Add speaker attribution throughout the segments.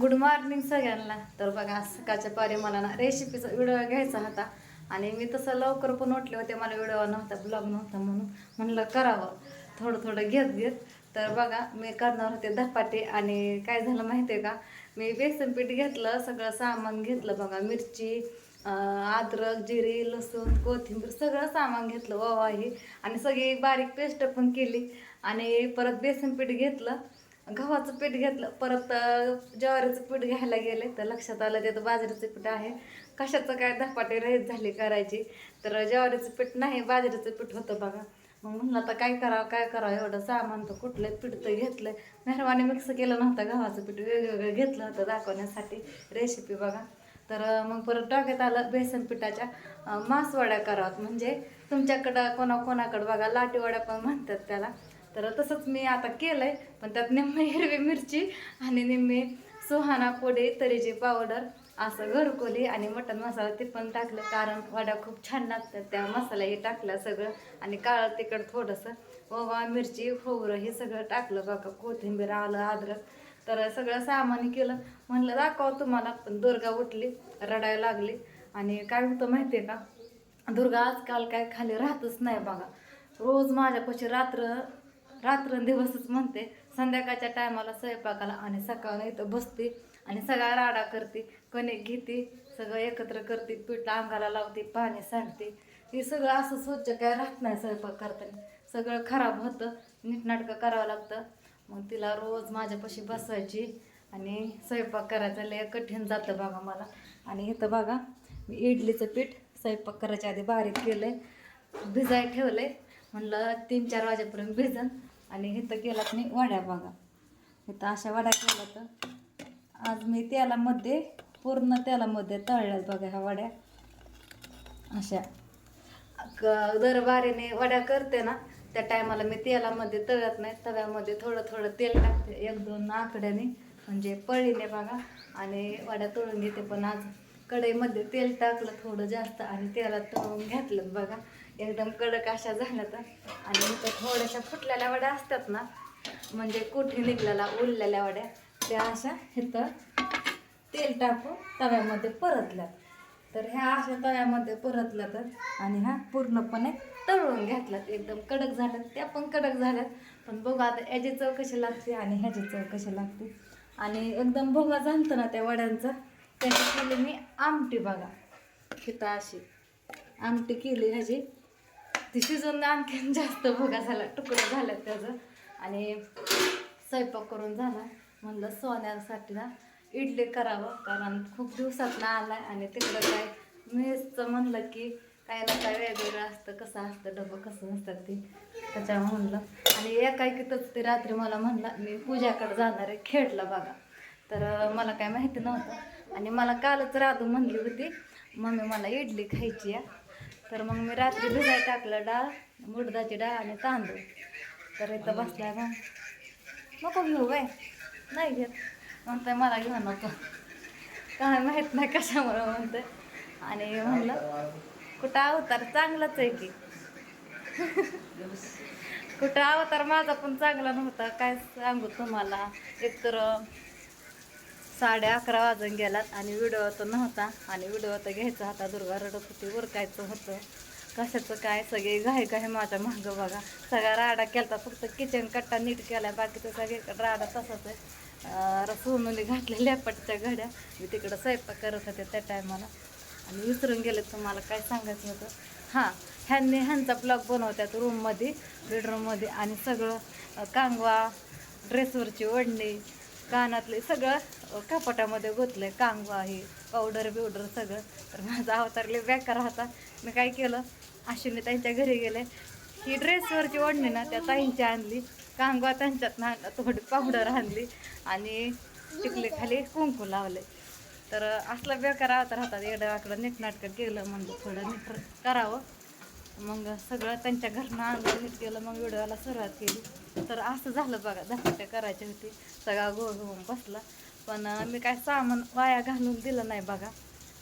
Speaker 1: Good morning सगळ्यांना. तर बघा सकाळच्या पारी मला ना रेसिपीचा व्हिडिओ घ्यायचा होता. आणि मी तसं लवकर पण उठले होते मला व्हिडिओ नव्हता ब्लॉग नव्हता म्हणून. म्हणलं करावं. थोडं थोडं घेत घेत. तर बघा मी करणार होते धपाटे आणि काय झालं माहिती आहे का? मी बेसन पीठ घेतलं सगळं सामान घेतलं बघा. मिरची अद्रक जिरे लसूण कोथिंबीर सगळं सामान घेतलं ओवाही. आणि सगळी बारीक पेस्ट पण केली. आणि परत बेसन पीठ घेतलं. गव्हाचं पीठ घेतलं परत ज्वारीचं पीठ घ्यायला गेले तर लक्षात आलं त्यात बाजरीचं पीठ आहे. कशाचं काय धपाटे रहित झाली करायची. तर ज्वारीचं पीठ नाही बाजरीचं पीठ होतं बघा. मग म्हणलं आता काय करावं काय करावं? एवढं सामान तर कुठलं पीठ तर घेतलं. मेहरबानी मिक्स केलं नव्हतं गव्हाचं पीठ वेगवेगळं घेतलं होतं दाखवण्यासाठी. रेसिपी बघा. तर मग परत डोक्यात आलं बेसन पिठाच्या अं, मासवड्या कराव्यात. म्हणजे तुमच्याकडं कोणाकोणाकडं बघा लाटीवड्या पण म्हणतात त्याला. तर तसंच मी आता केलं आहे पण त्यात निम्मे हिरवी मिरची आणि निम्मी सुहाना पोडे तरीची पावडर असं घरकोली आणि मटण मसाला ते पण टाकलं. कारण वड्या खूप छान लागतात त्या मसालाही टाकला सगळं. आणि काळं तिखट थोडंसं ओवा मिरची खोबरं हे सगळं टाकलं बघा कोथिंबीर आलं अद्रक. तर सगळं सामान केलं. म्हणलं दाखव तुम्हाला पण दुर्गा उठली रडायला लागली. आणि काय होतं माहिती आहे का? दुर्गा आजकाल काय खाली राहतच नाही बघा. रोज माझ्यापाशी रात्र रात्रंदिवसच म्हणते संध्याकाळच्या टायमाला स्वयंपाकाला आणि सकाळला इथं बसते आणि सगळा राडा करते कणिक घेते सगळं एकत्र करते पीठ अंगाला लावते पाणी सांडते. हे सगळं असं स्वच्छ काय राहत नाही स्वयंपाक करताना. सगळं खराब होतं नीटनाटकं करावं लागतं. मग तिला रोज माझ्यापाशी बसायची आणि स्वयंपाक करायचा लय कठीण जातं बघा मला. आणि इथं बघा मी इडलीचं पीठ स्वयंपाक करायच्या आधी बारीक केलं आहे भिजाय ठेवलं आहे म्हणलं तीन चार वाजेपर्यंत भिजन. आणि इथं केलात मी वड्या बघा. इथं अशा वड्या केल्या तर आज मी तेलामध्ये पूर्ण तेलामध्ये तळल्यात बघा ह्या वड्या. अशा. क- वड्या करते ना त्या टायमाला मी तेलामध्ये तळत नाही. तव्यामध्ये थोडं थोडं तेल टाकते एक दोन आकड्याने म्हणजे पळीने बघा. आणि वड्या तळून घेते पण आज. कढईमध्ये तेल टाकलं थोडं जास्त आणि तेलात तळून घातलं. बघा एकदम कडक अशा झाल्या तर. आणि इथं थोड्याशा फुटलेल्या वड्या असतात ना म्हणजे कुठे निघलेल्या उरलेल्या वड्या त्या अशा इथं तेल टाकून तव्यामध्ये परतल्या तर ह्या अशा तव्यामध्ये परतल्या तर आणि ह्या पूर्णपणे तळून घातल्यात. एकदम कडक झाल्यात त्या पण कडक झाल्यात. पण बघू आता याची चव कशी लागते आणि ह्याची चव कशी लागते. आणि एकदम भोगा जाणतं ना त्या वड्यांचा. त्याची केली मी आमटी बघा. हिता अशी आमटी केली ह्याची. ती शिजून आणखीन जास्त भोगा झाला तुकडं झाल्यात त्याचं. आणि स्वयंपाक करून झाला. म्हणलं सोन्यासाठी ना इडली करावं कारण खूप दिवसात ना आहे आणि तिकडं काय मेसचं म्हणलं की काय ना काय वेगवेगळं असतं कसं असतं डबं कसं असतं ते. त्याच्यावर म्हणलं. आणि एकाएकीतच ते रात्री मला म्हणला मी पूजाकडे जाणार आहे खेडला बघा. तर मला काय माहिती नव्हतं. आणि मला कालच राधू म्हणली होती मम्मी मला इडली खायची आहे. तर मग मी रात्री भिजाय टाकलं डाळ मुडदाची डाळ आणि तांदूळ. तर इथं बसलाय मग नको घेऊ बाय नाही घेत. म्हणतंय मला घेऊ नको. काय माहीत नाही कशामुळं म्हणतंय. आणि म्हणलं कुठं अवतार चांगलाच आहे की. कुठं अवतार माझा पण चांगला नव्हता काय सांगू तुम्हाला. एकतर साडे अकरा वाजून गेलात आणि व्हिडिओ तर नव्हता आणि व्हिडिओ तर घ्यायचा होता. दुर्गा रडत होती उरकायचं होतं. कशाचं काय सगळे घाई काय माझ्या मागं बघा. सगळा राडा केलता फक्त किचन कट्टा नीट केला बाकीचं सगळे राडा तसाच आहे. सोनूने घातलेल्या पटच्या घड्या. मी तिकडं स्वयंपाक करत होते त्या टायमाला. आणि विसरून गेले तुम्हाला काय सांगायचं होतं? हां ह्यांनी ह्यांचा ब्लॉग बनवतात रूममध्ये बेडरूममध्ये आणि सगळं कांगवा ड्रेसवरची ओढणी कानातले सगळं कपाटामध्ये गुतलं आहे कांगवा हे पावडर बिवडर सगळं. तर माझा अवतारले बेकार होता. मी काय केलं अश्विनी त्यांच्या घरी गेले. ही ड्रेसवरची ओढणी ना त्या ताईंची आणली. कांगवा त्यांच्यात ना थोडी पावडर आणली. आणि टिकली खाली कुंकू लावले. तर असला बेकार अवतार राहतात एवढं वाकडं नीटनाटकं केलं म्हणलं थोडं नीट करावं. मग सगळं त्यांच्या घरनं आणलं नीट केलं मग व्हिडिओला सुरुवात केली. तर असं झालं बघा धपाटे करायची होती. सगळा गोळ घेऊन बसला. पण मी काय सामान वाया घालून दिलं नाही बघा.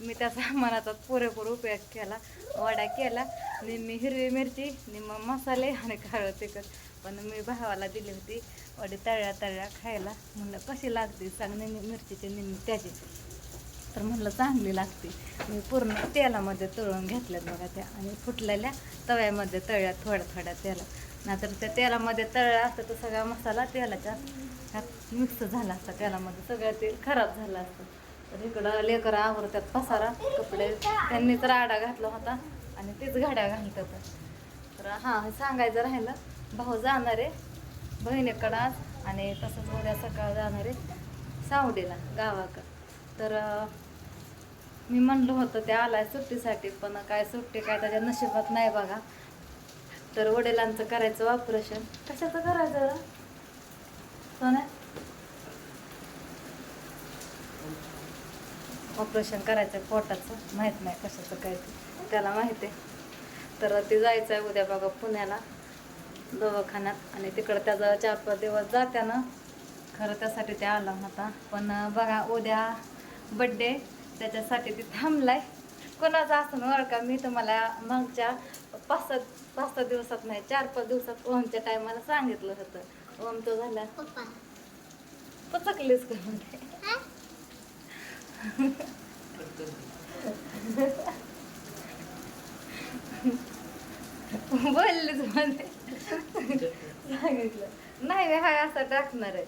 Speaker 1: मी त्या सामानाचा पुरेपूर उपयोग केला वड्या केला. निम्मी हिरवी मिरची निम्म मसाले आणि काळं तिखट. पण मी भावाला दिली होती वडी तळ्या तळ्या खायला. म्हणलं कशी लागते सांग निम्मी मिरचीची निम्मी त्याची. तर म्हणलं चांगली लागते. मी पूर्ण तेलामध्ये तळून घेतल्यात बघा त्या. आणि फुटलेल्या तव्यामध्ये तळ्या थोड्या थोड्या तेला. नाहीतर त्या तेलामध्ये तळला असतं तर सगळा मसाला तेलाच्या ह्यात मिक्स झाला असता तेलामध्ये. सगळं तेल खराब झालं असतं. तर इकडं लेकर आवरतात पसारा कपडे. त्यांनी तर आडा घातला होता आणि तेच घाड्या घालतात. तर हां सांगायचं राहिलं भाऊ जाणार आहे बहिणीकडं आज आणि तसंच उद्या सकाळ जाणार आहे सावडीला गावाकडं. तर मी म्हणलं होतं ते आलाय सुट्टीसाठी पण काय सुट्टी काय त्याच्या नशिबात नाही बघा. तर वडिलांचं करायचं ऑपरेशन कशाचं करायचं? ना? ऑपरेशन करायचं पोटाचं. माहीत नाही कशाचं काय ते. त्याला माहिती आहे. तर ते जायचं आहे उद्या बघा पुण्याला दवाखान्यात. आणि तिकडं त्याचा चार पाच दिवस जात्यानं खरं त्यासाठी ते आला होता पण बघा उद्या बड्डे त्याच्यासाठी ते थांबलाय. कोणाचा असं ओळखा मी तुम्हाला मागच्या पाच सात पाच सात दिवसात नाही चार पाच दिवसात ओमच्या टायमाला सांगितलं होतं. ओम तो झाला?
Speaker 2: पप्पा.
Speaker 1: पचकलीच का म्हणजे बोललीच मध्ये सांगितलं. नाही मी हाय असा टाकणार आहे.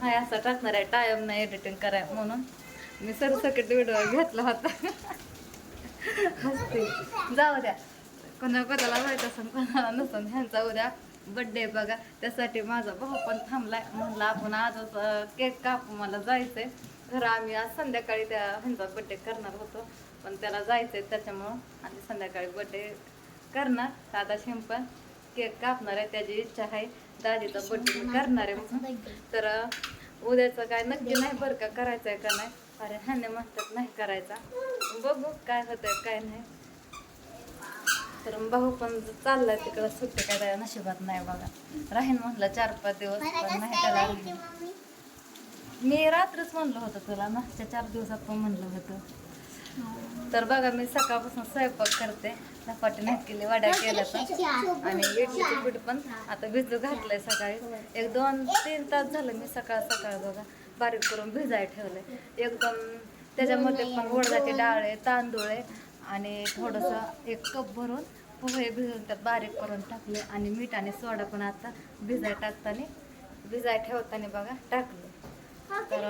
Speaker 1: हाय असा टाकणार आहे. टाइम नाही एडिटिंग कराय म्हणून मी सरसकट व्हिडिओ घेतला होता. हसते. जाऊ द्या. कोणा कोणाला माहीत असेल कोणाला नसेल ह्यांचा उद्या बड्डे बघा. त्यासाठी माझा भाऊ पण थांबलाय. म्हणला आपण आजच केक कापू मला जायचंय. घर आम्ही आज संध्याकाळी त्या ह्यांचा बड्डे करणार होतो. पण त्याला जायचंय त्याच्यामुळं आणि संध्याकाळी बड्डे करणार. साधा सिंपल केक कापणार आहे त्याची इच्छा आहे. दाजीचा बड्डे करणार आहे म्हणून. तर उद्याचं काय नक्की नाही बरं का करायचं आहे का नाही? अरे ह्याने म्हणतात नाही करायचा. बघू काय होतंय काय नाही. तर भाऊ पण चाललाय तिकडं सुट्टी काय नशिबात नाही बघा. राहीन म्हटलं चार पाच दिवस पण नाही त्याला. मी रात्रच म्हणलं होतं तुला मागच्या चार दिवसात पण म्हणलं होतं. तर बघा मी सकाळपासून स्वयंपाक करते. धपाटे नाही केले वड्या केल्या तर. आणि इडलीचं पीठ पण आता भिजू घातलंय सकाळी. एक दोन तीन तास झालं मी सकाळ सकाळ बघा बारीक करून भिजाय ठेवलंय. एकदम त्याच्यामध्ये पण उडदाची डाळ आहे तांदूळ आहे. आणि थोडंसं एक कप भरून पोहे भिजून त्यात बारीक करून टाकले आणि मीठ आणि सोडा पण आता भिजाय टाकताना भिजाय ठेवताना बघा टाकलं. तर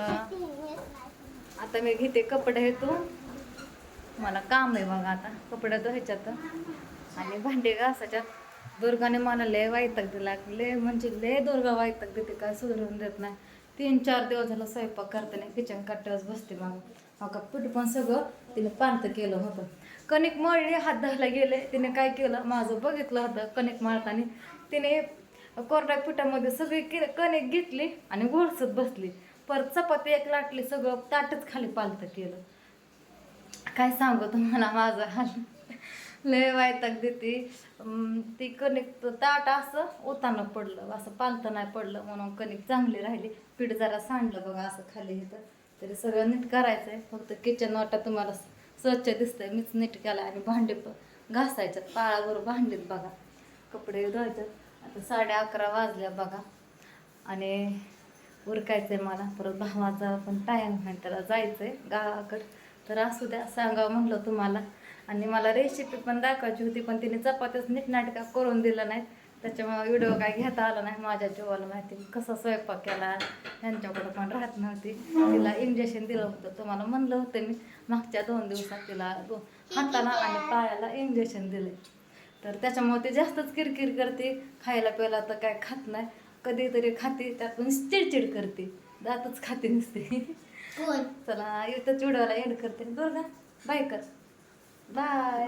Speaker 1: आता मी घेते कपडे तू. मला काम आहे बघा आता कपडे धुवायच्यात. आणि भांडे घासायच्यात दुर्गाने मला लय वाईतक दिला लय म्हणजे लय दुर्गा वाईतक देते काय सुधरून देत नाही. तीन चार दिवस झालं स्वयंपाक करताना किचन कट्ट्यावर बसते मग हो पीठ पण सगळं तिने पांत केलं होतं. कणिक मळली हात धुवायला गेले. तिने काय केलं? माझं बघितलं होतं कणिक मळताना. तिने कोरड्या पिठामध्ये सगळी के कणिक घेतली आणि घोळसत बसली. परत चपाती एक लाटली सगळं ताटच खाली पालतं केलं. काय सांगू तुम्हाला माझं हाल लय वायताक देते. ती कणिक ताट असं ओताना पडलं असं पालतं नाही पडलं म्हणून कणिक चांगली राहिली. पीठ जरा सांडलं बघा असं खाली इथं. तरी सगळं नीट करायचं आहे फक्त किचन वाटा तुम्हाला स्वच्छ दिसतंय मीच नीट केला आणि भांडे पण घासायच्यात पाळावर भांडीत बघा. कपडे धुवायच्यात आता साडे अकरा वाजल्या बघा. आणि उरकायचं आहे मला. परत भावाचा पण टाईम आहे त्याला जायचं आहे गावाकडं. तर असू द्या सांगावं म्हणलं तुम्हाला. आणि मला रेसिपी पण दाखवायची होती पण तिने चपात्याच नीटनाटका करून दिलं नाही त्याच्यामुळे व्हिडिओ काय घेता आला नाही. माझ्या जीवाला माहिती कसा स्वयंपाक केला. यांच्याकडं पण राहत नव्हती. तिला इंजेक्शन दिलं होतं. तुम्हाला म्हणलं होतं मी. मागच्या दोन दिवसात तिला हाताला आणि पायाला इंजेक्शन दिले. तर त्याच्यामुळे ते जास्तच किरकिर करते. खायला प्यायला तर काय खात नाही. कधीतरी खाते त्यातून चिडचिड करते. दातच खाते नसते.
Speaker 2: कोण?
Speaker 1: चला इथंच व्हिडिओला एंड करते. दुर्गा बाय कर. बाय